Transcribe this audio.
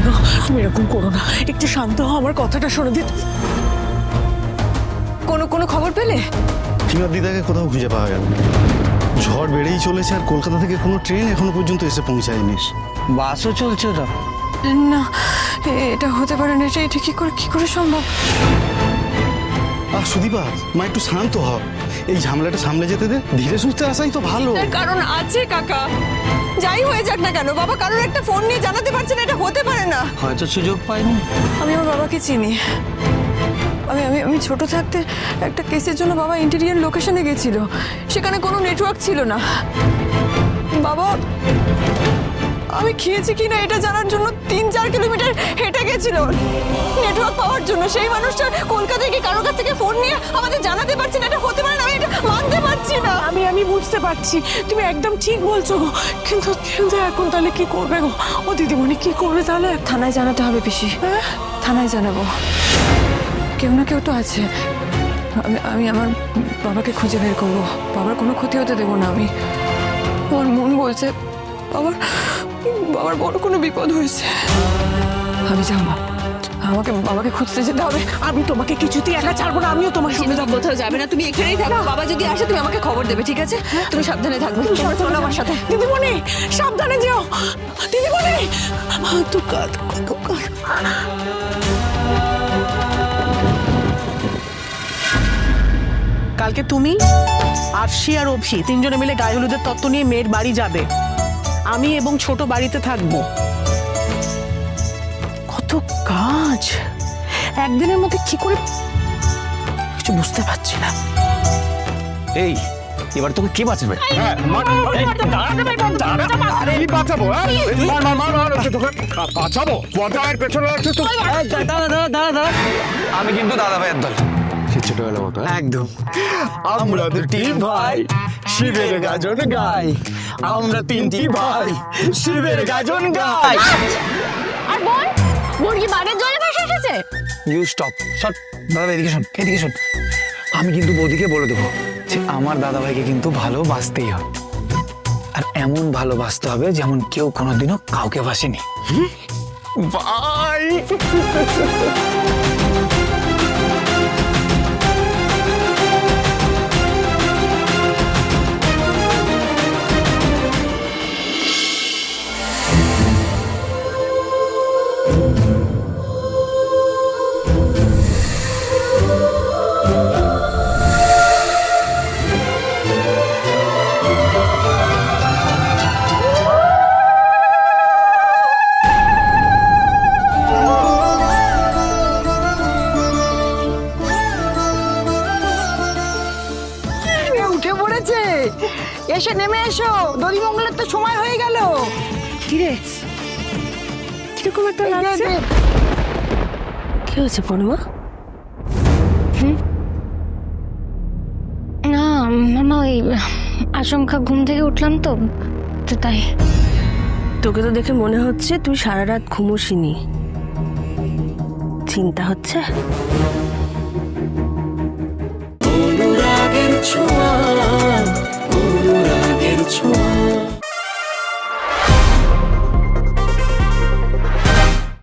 গো তুমি এরকম করো না। একটু শান্ত হও আমার কথাটা শোনো। দিত কোনো কোনো খবর পেলে? টিমার দিদাকে কোথাও খুঁজে পাওয়া গেল। না। ঝড় বেড়েই চলেছে আর কলকাতা থেকে কোনো ট্রেন এখনও পর্যন্ত এসে পৌঁছায়নি। বাসও চলছে তো। না এ- এটা হতে পারে না এটা এটা কি করে কি করে সম্ভব? সুদীপা মা একটু শান্ত হ। এই ঝামেলাটা সামলে যেতে দে। ধীরে সুস্থে আসাই তো ভালো। এর কারণ আছে কাকা। যাই হয়ে যাক না কেন বাবা কারোর একটা ফোন নিয়ে জানাতে পারছে না এটা হতে পারে না। হয়তো সুযোগ পাইনি আমি আমার বাবাকে চিনি। আমি আমি আমি ছোট থাকতে একটা কেসের জন্য বাবা ইন্টেরিয়ার লোকেশনে গেছিল। সেখানে কোনো নেটওয়ার্ক ছিল না। বাবা আমি খেয়েছি কিনা এটা জানার জন্য তিন চার কিলোমিটার হেঁটে গেছিল। নেটওয়ার্ক পাওয়ার জন্য সেই মানুষটা কলকাতায় গিয়ে কারোর কাছ থেকে ফোন নিয়ে আমাদের জানাতে পারছি না। এটা হতে পারে না আমি এটা মানতে পারছি না। আমি আমি বুঝতে পারছি। তুমি একদম ঠিক বলছো গো। কিন্তু কিন্তু এখন তাহলে কি করবে গো? ও দিদিমণি কি করবে তাহলে? থানায় জানাতে হবে পিসি। থানায় জানাব। কেউ না কেউ তো আছে। আমি আমি আমার বাবাকে খুঁজে বের করব। বাবার কোনো ক্ষতি হতে দেবো না আমি। আমার মন বলছে বাবার বাবার বড় কোনো বিপদ হয়েছে। আমি যাব আমাকে বাবাকে খুঁজতে যেতে হবে। আমি তোমাকে কিছুতেই একা ছাড়বো না আমিও তোমার সঙ্গে যাব। কোথাও যাবে না তুমি এখানেই থাকো। বাবা যদি আসে তুমি আমাকে খবর দেবে ঠিক আছে? তুমি সাবধানে থাকবে। চলো আমার সাথে। দিদিমণি সাবধানে যেও। দিদিমণি! দুকা দুকা দুকা কালকে তুমি আরশি আর অপসি তিনজনে মিলে গায়ে হলুদের তত্ত্ব নিয়ে মেয়ের বাড়ি যাবে। আমি এবং ছোট বাড়িতে থাকব। কত কাজ। একদিনের মধ্যে কি করে কিছু বুঝতে পারছি না। এই এবার তোকে কে বাঁচাবে? হ্যাঁ, কি বাঁচাবো। হ্যাঁ? মার, মার, মার, মার, তোকে বাঁচাবো। পর্দার পেছনে আমি কিন্তু দাদা ভাইয়ের দল। সেই ছোটবেলার মতো হ্যাঁ? একদম। আমরা দুটি ভাই শিবের গাজন গাই। আমরা তিনটি ভাই শিবের গাজন গাই। আর বোন বোন কি জলে ভেসে এসেছে? ইউ স্টপ শট দাদা এদিকে শোন এদিকে শোন। আমি কিন্তু বৌদিকে বলে দেবো যে আমার দাদা ভাইকে কিন্তু ভালোবাসতেই হবে। আর এমন ভালোবাসতে হবে যেমন কেউ কোনোদিনও কাউকে বাসেনি ভাই! এসে নেমে এসো। দধিমঙ্গলের তো সময় হয়ে গেল। কিরে? কীরকম একটা লাগছে? কি হয়েছে পূর্ণিমা না মামা ওই আচমকা ঘুম থেকে উঠলাম তো তো তাই। তোকে তো দেখে মনে হচ্ছে তুই সারা রাত ঘুমোসিনি। চিন্তা হচ্ছে? অনুরাগের ছোঁয়া